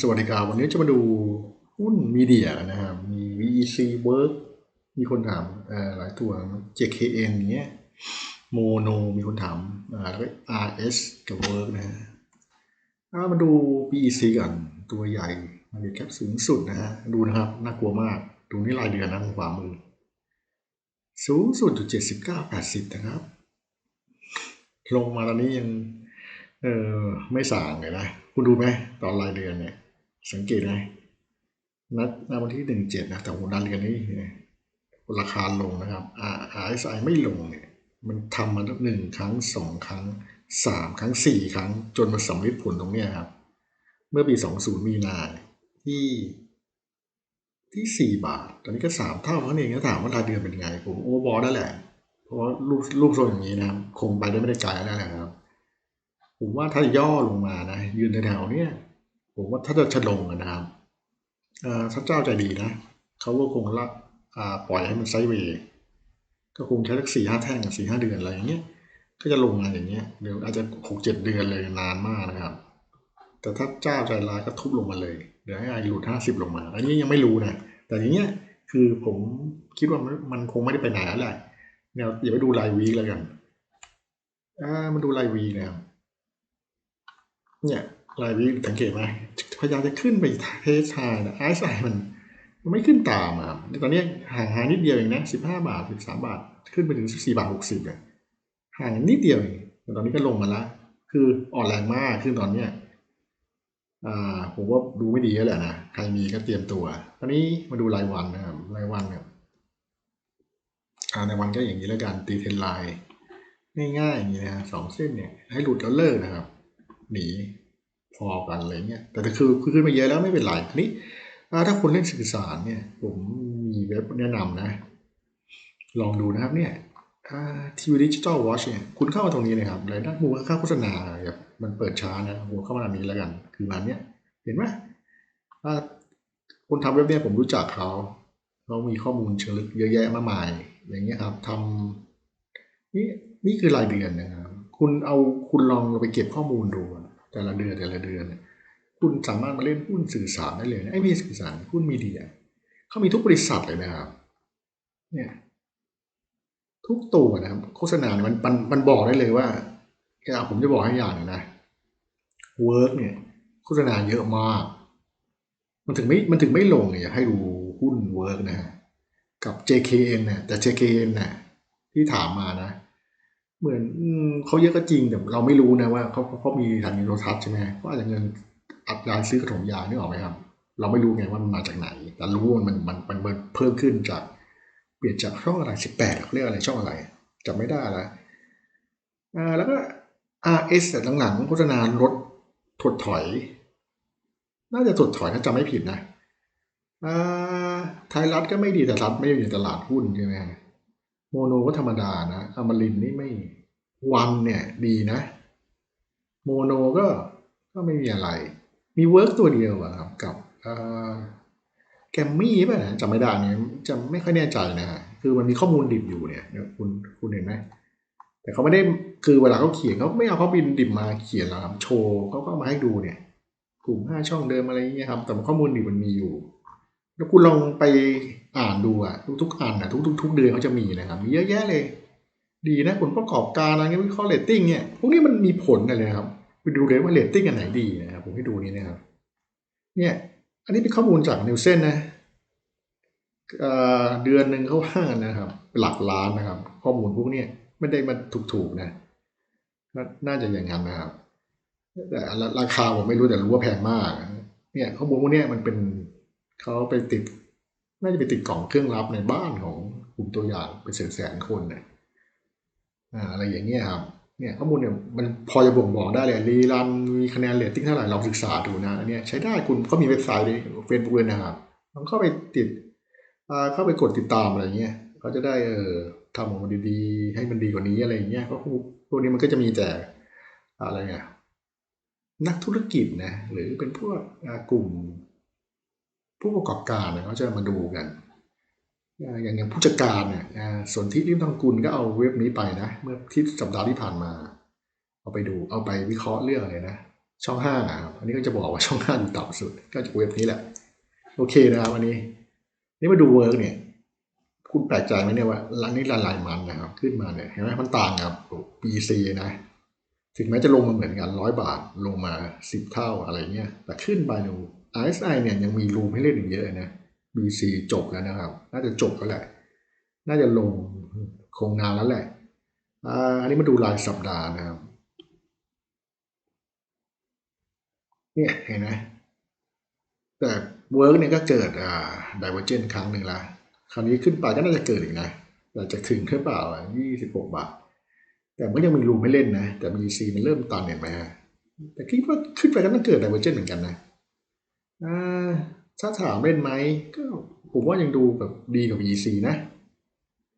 สวัสดีครับวันนี้จะมาดูหุ้นมีเดียนะครับ มี VEC Work มีคนถามหลายตัว JKN เนี้ย Mono มีคนถามแล้วก็ RS กับ Work นะฮะมาดู VEC ก่อนตัวใหญ่มาเก็ตแคปสูงสุดนะฮะดูนะครับ น่ากลัวมาก ดูนี่รายเดือนนะทางขวามือ สูงสุดจุดเจ็ดสิบเก้าแปดสิบนะครับ ลงมาตอนนี้ยังเออไม่สางเลยนะ คุณดูไหมตอนรายเดือนเนี่ย สังเกตไหมนัดณวันที่หนึ่งเจ็ดนะแต่วันรายเดือนนี่ราคาลงนะครับ RSI ไม่ลงเนี่ย มันทำมาหนึ่งครั้งสองครั้งสามครั้งสี่ครั้ง จนมาสำลิดผลตรงเนี้ยครับ เมื่อปีสองศูนย์มีนาที่ที่สี่บาท ตอนนี้ก็สามเท่าเท่านั้นเองก็ถามว่ารายเดือนเป็นไง ผมโอ้บอลได้แหละ เพราะรูปรูปทรงอย่างนี้นะครับ คงไปได้ไม่ได้ไกลแล้วแหละครับ ผมว่าถ้าย่อลงมานะ ยืนแถวๆเนี้ยผมว่าถ้าจะชะลงนะครับเอ่อพระเจ้าใจดีนะเขาก็คงละปล่อยให้มันไซเวย์ก็คงใช้สักสี่ห้าแท่งสี่ห้าเดือนอะไรอย่างเงี้ยก็จะลงมาอย่างเงี้ยเดี๋ยวอาจจะหกเจ็ดเดือนเลยนานมากนะครับ แต่ถ้าเจ้าใจร้ายก็ทุบลงมาเลย เดี๋ยวให้ไอหลุดห้าสิบลงมา อันนี้ยังไม่รู้นะแต่อย่างเงี้ยคือผมคิดว่ามันคงไม่ได้ไปไหนแล้วแหละเนี่ยอย่าไปดูรายวีคแล้วกันอ่ามันดูรายวีคนะครับ เนี่ยรายวิสังเกตไหมพยายามจะขึ้นไปเทสไฮนะไอซ์ไมันมันไม่ขึ้นตามอะตอนนี้ห่างหานิดเดียวเองนะสิบห้าบาทสิบสามบาท ขึ้นไปถึงสิบสี่บาทหกสิบเลยห่างนิดเดียวเองแต่ตอนนี้ก็ลงมาละคืออ่อนแรงมากขึ้นตอนเนี้ยอ่าผมว่าดูไม่ดีแล้วแหละนะใครมีก็เตรียมตัว ตอนนี้มาดูรายวันนะครับรายวันเนี่ยอ่าในวันก็อย่างนี้แล้วกันตีเทนไลน์ง่ายๆอย่างนี้นะสองเส้นเนี่ยให้หลุดแล้วเลิกนะครับ หนีพอกันอะไรเงี้ยแต่คือคือขึ้นมาเยอะแล้วไม่เป็นไรทีนี้อ่ถ้าคนเล่นสื่อสารเนี่ย ผมมีเว็บแนะนำนะ ลองดูนะครับเนี่ยทีวีดิจิตอลวอชเนี่ยคุณเข้ามาตรงนี้นะครับรายได้มูลค่าโฆษณาแบบมันเปิดช้านะหัวเข้ามาตรงนี้แล้วกัน คือมันเนี้ยเห็นไหมอ่าคนทำเว็บเนี่ยผมรู้จักเขาเขามีข้อมูลเชิงลึกเยอะแยะมากมาย อย่างเงี้ยครับทำนี่นี่คือรายเดือนนะครับ คุณเอาคุณลองไปเก็บข้อมูลดู แต่ละเดือนแต่ละเดือนเนี่ยคุณสามารถมาเล่นหุ้นสื่อสารได้เลยไอ้ม่สื่อสารหุ้นมีเดียเขามีทุกบริษัทเลยนะครับ เนี่ยทุกตัวนะครับโฆษณาเนี่ยมันมันมันบอกได้เลยว่าอะผมจะบอกให้อย่างนึงนะเวิร์กเนี่ยโฆษณาเยอะมาก มันถึงไม่มันถึงไม่ลงเนี่ยอยากให้ดูหุ้นเวิร์กนะฮะกับ JKN เนี่ยแต่ JKN น่ะที่ถามมานะ เหมือนอืเขาเยอะก็จริงแต่เราไม่รู้นะว่าเขาเขาเขามีทางโทรทัศน์ใช่ไหมก็อาจจะเงินอัดยานซื้อกระถงยาเนึกออกไหมครับ เราไม่รู้ไงว่ามันมาจากไหน แต่รู้ว่ามันมันมันมันเพิ่มขึ้นจาก เปลี่ยนจากช่องอะไรสิบแปดเรียกอะไรช่องอะไรจำไม่ได้ละอ่าแล้วก็ RS แต่หลังๆโฆษณารถถดถอย น่าจะถดถอยถ้าจำไม่ผิดนะอ่าไทยรัฐก็ไม่ดีแต่รัฐไม่ได้อยู่ในตลาดหุ้นใช่ไหมฮะ โมโนก็ธรรมดานะอมรินนี่ไม่วันเนี่ยดีนะ โมโนก็ก็ไม่มีอะไร มีเวิร์กตัวเดียวอะครับกับแกมมี่ป่ะนะจำไม่ได้เนี่ยจะไม่ค่อยแน่ใจนะคือมันมีข้อมูลดิบอยู่เนี่ยคุณคุณเห็นไหมแต่เขาไม่ได้คือเวลาเขาเขียนเขาไม่เอาเขาบินดิบมาเขียนหรอกครับโชว์เขาก็มาให้ดูเนี่ย กลุ่มห้าช่องเดิมอะไรอย่างเงี้ยครับ แต่ข้อมูลดิบมันมีอยู่ แล้วคุณลองไป อ่านดูอะทุกๆอันอะทุกๆทุกเดือนเขาจะมีนะครับมีเยอะแยะเลย ดีนะผลประกอบการอะไรเงี้ยวิเคราะห์เรตติ้งเนี่ยพวกนี้มันมีผลอะไรนะครับไปดูเลยว่าเรตติ้งอันไหนดีนะครับผมให้ดูนี้นะครับ เนี่ย อันนี้เป็นข้อมูลจากนิวเซนนะเดือนหนึ่งเขาว่านะครับหลักล้านนะครับ ข้อมูลพวกนี้ไม่ได้มาถูกๆนะน่าจะอย่างนั้นนะครับแต่ราคาผมไม่รู้แต่รู้ว่าแพงมาก เนี่ยข้อมูลพวกนี้มันเป็นเขาไปติด น่าจะไปติดกล่องเครื่องรับในบ้านของกลุ่มตัวอย่างเป็นแสนแสนคนเนี่ยอ่าอะไรอย่างเงี้ยครับเนี่ยข้อมูลเนี่ยมันพอจะบ่งบอกได้เลยรีรันมีคะแนนเรตติ้งเท่าไหร่ลองศึกษาดูนะอันเนี้ยใช้ได้คุณเขามีเว็บไซต์ในเฟซบุ๊กเลยนะครับลองเข้าไปติดอ่าเข้าไปกดติดตามอะไรเงี้ยเขาจะได้เออทำออกมาดีๆ ให้มันดีกว่านี้อะไรอย่างเงี้ยเพราะพวกนี้มันก็จะมีแต่อะไรเงี้ยนักธุรกิจนะหรือเป็นพวกกลุ่ม ผู้ประกอบการเนี่ยเขาจะมาดูกัน อย่างอย่างผู้จัดการเนี่ยส่วนที่ริมทองกุลก็เอาเว็บนี้ไปนะ เมื่อที่สัปดาห์ที่ผ่านมา เอาไปดูเอาไปวิเคราะห์เรื่องอะไรนะ ช่องห้าครับอันนี้ก็จะบอกว่าช่องห้าต่ำสุด ก็จากเว็บนี้แหละ โอเคนะครับอันนี้ นี่มาดูเวิร์กเนี่ย คุณแปลกใจไหมเนี่ยว่าร้านนี้ละลายมันนะครับ ขึ้นมาเนี่ยเห็นไหมมันต่างกับ BC นะถึงแม้จะลงมาเหมือนกันร้อยบาทลงมาสิบเท่าอะไรเงี้ยแต่ขึ้นไปดู RSI เนี่ยยังมีรูมให้เล่นอีกเยอะนะ BC จบแล้วนะครับ น่าจะจบแล้วแหละ น่าจะลงคงนานแล้วแหละอ่าอันนี้มาดูรายสัปดาห์นะครับ เนี่ยเห็นไหมแต่เวิร์กเนี่ยก็เกิดอ่าไดเวอร์เจนครั้งหนึ่งละ คราวนี้ขึ้นไปก็น่าจะเกิดอีกนะแต่จะถึงหรือเปล่ายี่สิบหกบาท แต่มันยังมีรูมให้เล่นนะ แต่ BC มันเริ่มตันเห็นไหมฮะแต่คิดว่าขึ้นไปก็ต้องเกิดไดเวอร์เจนเหมือนกันนะ อ่า ถ้าถามเล่นไหม ก็ผมว่ายังดูแบบดีกว่า BC นะ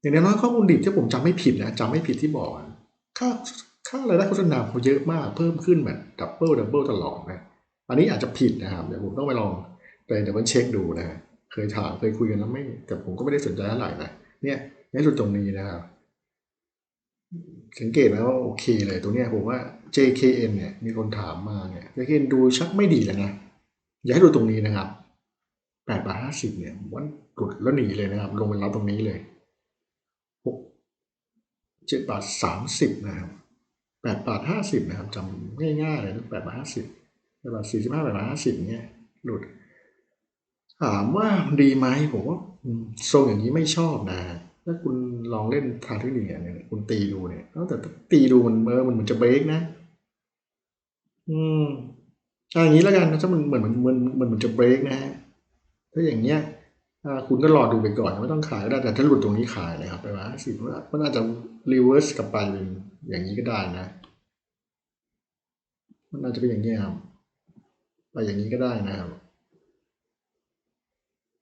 อย่างน้อยข้อมูลดิบที่ผมจำไม่ผิดนะจำไม่ผิดที่บอกอะค่าค่ารายได้โฆษณาเขาเยอะมากเพิ่มขึ้นแบบดับเบิลดับเบิลตลอดนะ อันนี้อาจจะผิดนะครับเดี๋ยวผมต้องไปลองไปเดี๋ยวมันเช็คดูนะ เคยถามเคยคุยกันแล้วไม่ แต่ผมก็ไม่ได้สนใจเท่าไหร่นะ เนี่ยในสุดตรงนี้นะครับสังเกตไหมว่าโอเคเลยตัวเนี้ยผมว่า JKN เนี่ยมีคนถามมาเนี่ย JKN ดูชักไม่ดีแล้วนะ ย่าให้ดูตรงนี้นะครับ8บาท50เนี่ยมว่าหลุดแล้วหนีเลยนะครับ ลงไปรับตรงนี้เลย6 7บาท30นะครับ8บาท50นะครับจำง่ายๆเลยนะ8บาท50 8บาท45 8บาท50เนี่ยหลุด ถามว่าดีไหมผมว่าทรงอย่างนี้ไม่ชอบนะถ้าคุณลองเล่นทางเทคนิคเนี่ยคุณตีดูเนี่ยเอ้าแต่ตีดูมันเออมันเหมือนจะเบรกนะ อืม อย่างนี้แล้วกันถ้ามันเหมือนเหมือนเหมือนเหมือนมันจะเบรกนะฮะถ้าอย่างเงี้ยคุณก็รอดูไปก่อนไม่ต้องขายก็ได้แต่ถ้าหลุดตรงนี้ขายนะครับไปว่าสิมันอาจจะรีเวิร์สกลับไปเป็นอย่างนี้ก็ได้นะ มันอาจจะเป็นอย่างนี้ยครับไปอย่างนี้ก็ได้นะครับ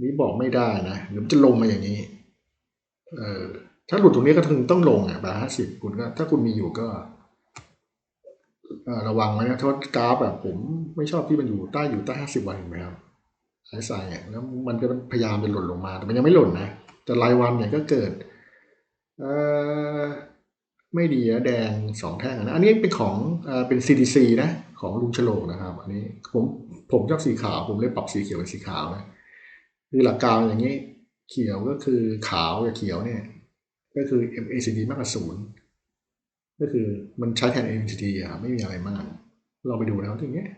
นี่บอกไม่ได้นะหรือจะลงมาอย่างนี้ เออถ้าหลุดตรงนี้ก็ถึงต้องลงอะบาห้าสิบคุณก็ ถ้าคุณมีอยู่ก็ ระวังไว้นะเพราะกราฟแบบผมไม่ชอบที่มันอยู่ใต้อยู่ใต้ห้าสิบวันเห็นไหมครับสายสายเนี่ยแล้วมันก็พยายามจะหล่นลงมา แต่มันยังไม่หล่นนะแต่รายวันเนี่ยก็เกิดเอ่อไม่ดีนะแดงสองแท่งนะอันนี้เป็นของเอ่อเป็น CDC นะของลุงฉลกนะครับ อันนี้ผมผมชอบสีขาว ผมเลยปรับสีเขียวเป็นสีขาวนะคือหลักการอย่างนี้เขียวก็คือขาวกับเขียวเนี่ย ก็คือ MACD มากกว่าศูนย์ ก็คือมันใช้แทน MACD อะครับไม่มีอะไรมาก เราไปดูนะครับอย่างเงี้ย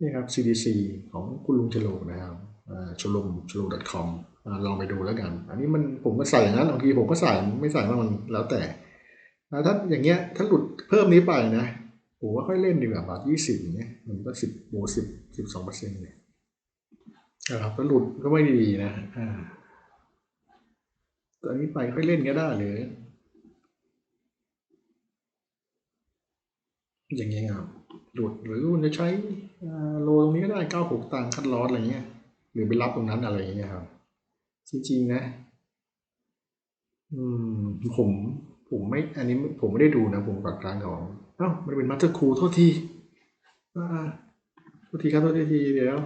นี่ครับ CDC ของคุณลุงฉลนะครับชลมชล .com อ่าลองไปดูแล้วกัน อันนี้มันผมก็ใส่นั้นบางทีผมก็ใส่ไม่ใส่มันแล้วแต่ถ้าอย่างเงี้ยถ้าหลุดเพิ่มนี้ไปนะผมว่าค่อยเล่นดีกว่าบาทยี่สิบอย่างเงี้ยมันก็สิบโบสิบสิบสองเปอร์เซ็นต์เนี่ยนะครับถ้าหลุดก็ไม่ดีนะอ่าตอนนี้ไปค่อยเล่นก็ได้เลย อย่างเงี้ยครับหลุดหรือคุณจะใช้โลตรงนี้ก็ได้เก้าหกตังคัดลอสอะไรเงี้ย หรือไปรับตรงนั้นอะไรเงี้ยครับ จริงๆนะ อืม ผมผมไม่ อันนี้ผมไม่ได้ดูนะ ผมกับการของเอ้ามันเป็นมาสเตอร์คูโทษทีอ่าโทษทีครับโทษทีเดี๋ยว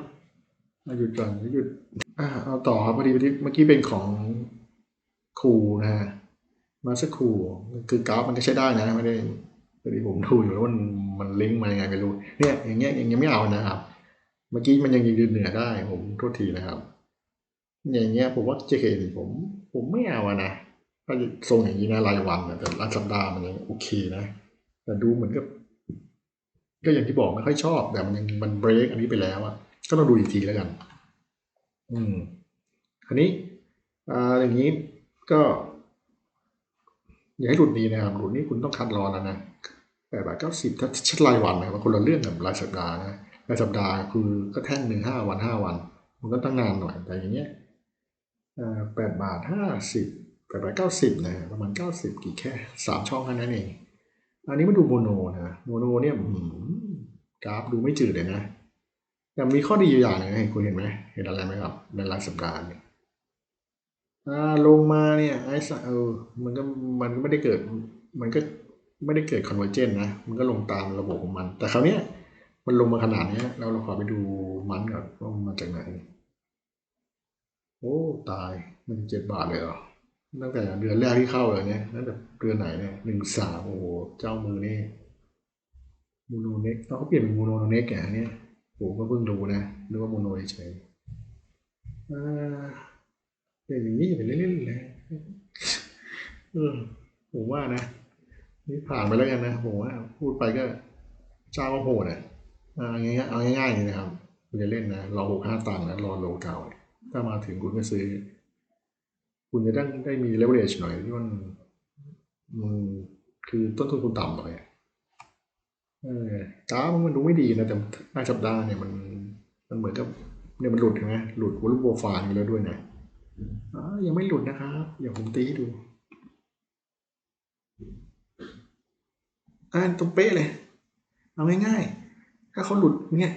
หยุดก่อนหยุดอ่าเอาต่อครับพอดีเมื่อกี้เป็นของครูนะฮะมาสเตอร์คูคือกราฟมันก็ใช้ได้นะไม่ได้ พอดีผมดูอยู่แล้วมันมันลิงก์มายังไงไม่รู้ เนี่ย อย่างเงี้ยยังยังไม่เอานะครับ เมื่อกี้มันยังยืนเหนือได้ ผมโทษทีนะครับ อย่างเงี้ยผมว่า JKN ผม ผมไม่เอาอะนะถ้าทรงอย่างนี้นะรายวันนะแต่รายสัปดาห์มันยังโอเคนะ แต่ดูเหมือนกับก็อย่างที่บอกไม่ค่อยชอบ แต่มันยังมันเบรกอันนี้ไปแล้วอะก็ต้องดูอีกทีแล้วกัน อืมอันนี้อ่าอย่างนี้ก็ อย่าให้หลุดดีนะครับหลุดนี่คุณต้องคัดรอแล้วนะแปดบาทเก้าสิบถ้าชัดรายวันนะครับคนละเรื่องกับรายสัปดาห์นะรายสัปดาห์คือก็แท่งหนึ่งห้าวันห้าวัน มันก็ตั้งนานหน่อยแต่อย่างเงี้ยแปดบาทห้าสิบแปดบาทเก้าสิบนะประมาณเก้าสิบกี่แค่สามช่องแค่นั้นเอง อันนี้มาดูโมโนนะโมโนเนี่ยกราฟดูไม่จืดเลยนะแต่มีข้อดีอยู่อย่างหนึงนะคุณเห็นไหมเห็นอะไรไหมครับในรายสัปดาห์เนี่ย อ่าลงมาเนี่ยไอ้สะเออมันก็มันก็ไม่ได้เกิด มันก็ไม่ได้เกิดคอนเวอร์เจนนะ มันก็ลงตามระบบของมัน แต่คราวเนี้ยมันลงมาขนาดเนี้ยเราเราขอไปดูมันก่อนว่ามันมาจากไหน โอ้ ตายมันเจ็ดบาทเลยเหรอตั้งแต่เดือนแรกที่เข้าเลยเนี่ยตั้งแต่เดือนไหนเนี่ยหนึ่งสามโอ้โห เจ้ามือนี่มูโนเน็กเขาเปลี่ยนเป็นมูโนเน็กอย่เนี้ยผมก็เพิ่งรู้นะนึกว่ามูโนเฉยอ่า ป็นอย่างนี้อย่าไปเล่นๆเลยเออผมว่านะนี่ผ่านไปแล้วกันนะผมว่าพูดไปก็เจ้าก็โหดอะเอาง่ายๆเอาง่ายๆเลยนะครับคุณจะเล่นนะรอหกห้าตังค์นะรอโลเก่าถ้ามาถึงคุณก็ซื้อ คุณจะได้ได้มีเลเวลหน่อยที่มันมันคือต้นทุนคุณต่ำหน่อยอะเออกรามันดูไม่ดีนะแต่หน้าสัปดาห์เนี่ยมันมันเหมือนกับเนี่ยมันหลุดใช่ไหมหลุดวอลุ่มโปรไฟล์อยู่แล้วด้วยนะอ๋อ ยังไม่หลุดนะครับอย่าผมตีให้ดู อ่านตรงเป๊ะเลย เอาง่ายๆ ถ้าเขาหลุดเนี่ย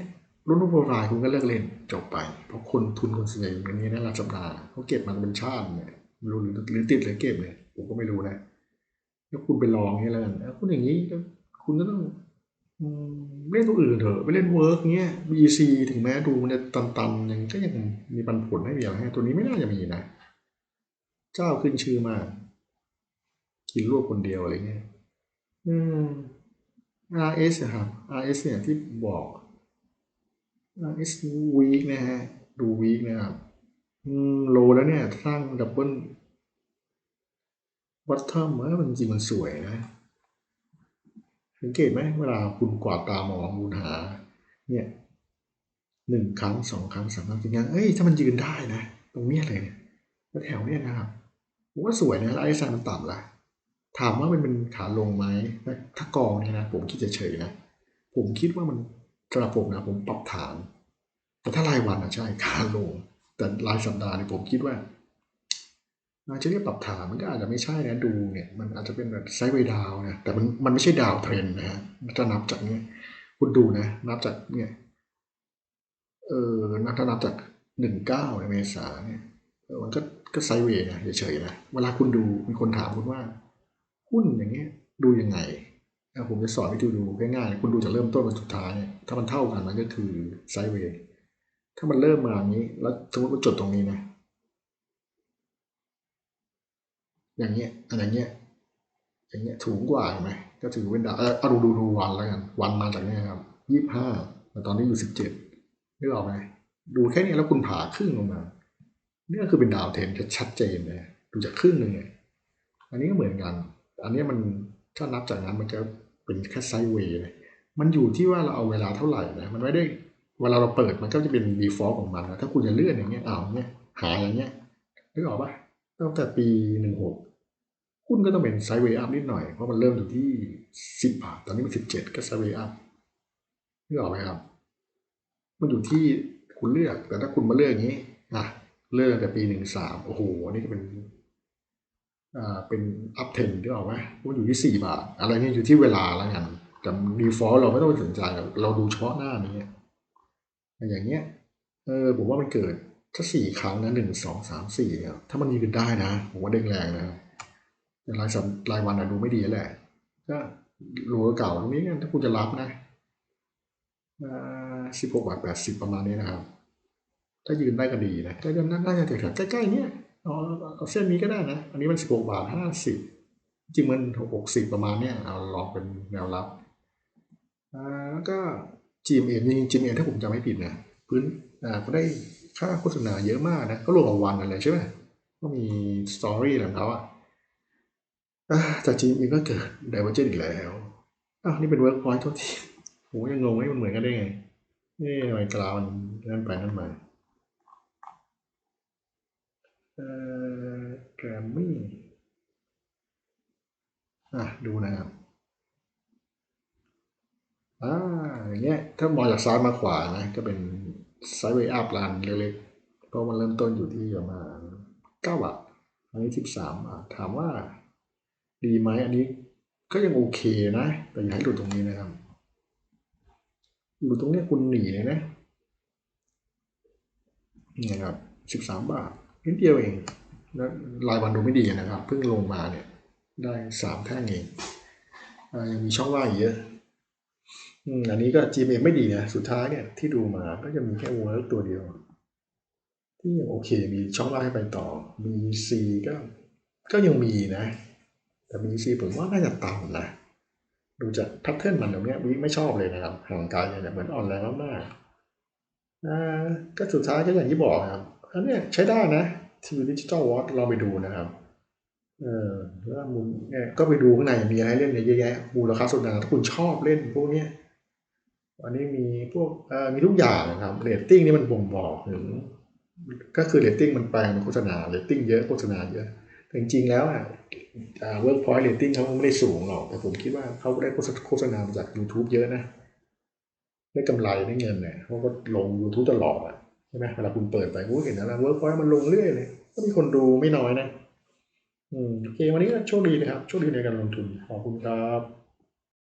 รุ่นรูปโปรไฟล์คุณก็เลิกเล่นจบไป เพราะคนทุนคนส่วนใหญ่อย่างนี้นะรายสัปดาเขาเก็บมันเป็นชาติเนี่ยไม่รู้หรือหรือติดหรือเก็บเนี่ยผมก็ไม่รู้นะ ถ้าคุณไปลองนี่แล้วกันเอาคุณอย่างนี้คุณก็ต้อง อืม เล่นตัวอื่นเถอะไปเล่นเวิร์กเงี้ย BC ถึงแม้ดูมันจะตันๆยังก็ยังมีปันผลให้อย่างให้ตัวนี้ไม่น่าจะมีนะ เจ้าขึ้นชื่อมาก กินรวบคนเดียวอะไรเงี้ย อืม RS ครับ RS เนี่ยที่บอก RS weak นะฮะ ดู weak นะครับ อืม โลแล้วเนี่ย สร้างดับเบิลวัตถัมเออมันจริงมันสวยนะ สังเกตไหมเวลาคุณกวาดตามองคุณหา เนี่ยหนึ่งครั้งสองครั้งสามครั้งสี่ครั้งเอ้ยถ้ามันยืนได้นะ ตรงเนี้ยเลยเนี่ยแถวเนี้ยนะครับผมว่าสวยนะล้วไอ้ไซมันต่ำละถามว่ามันเป็นขาลงไหมถ้ากองเนี่ยนะผมคิดเฉยๆนะผมคิดว่ามันสำหรับผมนะผมปรับฐาน แต่ถ้ารายวันอะใช่ขาลง แต่รายสัปดาห์เนี่ยผมคิดว่า จจะเรียกปรับฐานมันก็อาจจะไม่ใช่นะดูเนี่ยมันอาจจะเป็นแบบไซด์เวดาวนะแต่มันมันไม่ใช่ดาวเทรนนะฮะถ้านับจากเนี้ยคุณดูนะ นับจากเนี่ยเออนับถ้านับจากหนึ่งเก้าในเมษาเนี่ยมันก็ก็ไซด์เวย์นะเฉยๆนะเวลาคุณดูมีคนถามคุณว่า หุ้นอย่างเงี้ยดูยังไงผมจะสอนวิธีดูง่ายๆคุณดูจากเริ่มต้นมาสุดท้ายเนี่ยถ้ามันเท่ากันมันก็คือไซด์เวย์ถ้ามันเริ่มมาอย่างนี้ แล้วสมมติว่าจดตรงนี้นะ อย่างเงี้ยอันอย่างเงี้ยอย่างเงี้ยถูงกว่าเห็นไหมก็ถือเป็นดาวเออเอาดูดูดูวันแล้วกันวันมาจากเนี้ยครับยี่สิบห้าแต่ตอนนี้อยู่สิบเจ็ดนึกออกไหมดูแค่นี้แล้วคุณผ่าครึ่งลงมานี่ก็คือเป็นดาวเทนชัดเจนเลยดูจากครึ่งหนึ่งเนี่ยอันนี้ก็เหมือนกัน อันนี้มันถ้านับจากนั้นมันจะเป็นแค่ไซด์เวย์เลยมันอยู่ที่ว่าเราเอาเวลาเท่าไหร่นะมันไม่ได้เวลาเราเปิดมันก็จะเป็น default ของมันนะถ้าคุณจะเลื่อนอย่างเงี้ยอ้าวเนี่ยหายอย่างเงี้ยนึกออกปะตั้งแต่ปีหนึ่งหก หุ้นก็ต้องเป็นไซด์เวย์อัพนิดหน่อย เพราะมันเริ่มอยู่ที่สิบบาท ตอนนี้มันสิบเจ็ดก็ไซด์เวย์อัพนึกออกไหมครับ มันอยู่ที่คุณเลือก แต่ถ้าคุณมาเลือกอย่างนี้อะเลือกแต่ปีหนึ่งสามโอ้โหนี่ก็เป็นอ่าเป็นอัพเทนนึกออกไหมมันอยู่ที่สี่บาท อะไรเนี่ยอยู่ที่เวลาแล้วกันแต่ดีฟอลต์เราไม่ต้องไปสนใจเราดูเฉพาะหน้านี้อย่างเงี้ย เออผมว่ามันเกิดถ้าสี่ครั้งนะหนึ่งสองสามสี่ถ้ามันยืนได้นะ ผมว่าเด้งแรงนะแต่ รายสัปรายวันอะดูไม่ดีแหละก็รูเก่าตรงนี้นถ้าคุณจะรับนะสิบหกบาทแปดสิบประมาณนี้นะครับ ถ้ายืนได้ก็ดีนะก็จะน่าจะแถวๆใกล้ๆเนี่ยเอาเอาเส้นนี้ก็ได้นะ อันนี้มันสิบหกบาทห้าสิบจริงมันหกสิบประมาณเนี้ยเอาลองเป็นแนวรับอ่าแล้วก็ GMM จริงๆ GMM ถ้าผมจำไม่ผิดนะพื้นอ่าก็ได้ค่าโฆษณาเยอะมากนะก็รวมกับวันอะไรใช่ไหมก็มีสตอรี่ของเขาอะ อ่าแต่ GMM ก็เกิด Divergent อีกแล้วอ้าวนี่เป็น Workpoint โทษทีผมยังงงว่ามันเหมือนกันได้ไงนี่ทำไมกราวมันนั่นไปนั่นมาเอ่อแกรมมี่อะดูนะครับอ่าอย่างเงี้ยถ้ามองจากซ้ายมาขวานะก็เป็นไซด์เวย์อัพรันเล็กๆเพราะมันเริ่มต้นอยู่ที่ประมาณเก้าบาทอันนี้สิบสามบาทถามว่า ดีไหมอันนี้ก็ยังโอเคนะ แต่อย่าให้หลุดตรงนี้นะครับหลุดตรงนี้คุณหนีเลยนะนี่นะครับสิบสามบาทนิดเดียวเองแล้วรายวันดูไม่ดีนะครับ เพิ่งลงมาเนี่ย ได้สามแท่งเองอยังมีช่องว่างเยอะอันนี้ก็ GMM ไม่ดีนะ สุดท้ายเนี่ยที่ดูมาก็จะมีแค่ Work ตัวเดียว ที่ยังโอเค มีช่องว่างให้ไปต่อ BC ก็ ก็ยังมีนะ แต่ BC ผมว่าน่าจะต่ำนะ ดูจากแพทเทิร์นมันตรงเนี้ยวิไม่ชอบเลยนะครับห่างไกลเนี่ยเหมือนอ่อนแรงมากๆก็สุดท้ายก็อย่างที่บอกครับอันเนี้ยใช้ได้นะทีวีดิจิตอลวอทลองไปดูนะครับเออแล้วมูลเนี่ยก็ไปดูข้างในมีอะไรเล่นเนี่ยเยอะแยะมูลค่าสุดนะถ้าคุณชอบเล่นพวกเนี้ยอันนี้มีพวกเอ่อมีทุกอย่างนะครับเรตติ้งนี่มันบ่งบอกถึงก็คือเรตติ้งมันแปลงเป็นโฆษณาเรตติ้งเยอะโฆษณาเยอะ จริงๆแล้วอะเวิร์กพอยต์เรตติ้งเขาไม่ได้สูงหรอก แต่ผมคิดว่าเขาได้โฆษณาจาก YouTube เยอะนะ ได้กำไรได้เงินเนี่ยเขาก็ลง YouTube ตลอดอะใช่ไหมเวลาคุณเปิดไปคุณเห็นนะเวิร์กพอยต์มันลงเรื่อยเลยก็มีคนดูไม่น้อยนะ อืมโอเควันนี้ก็โชคดีนะครับ โชคดีในการลงทุนขอบคุณครับ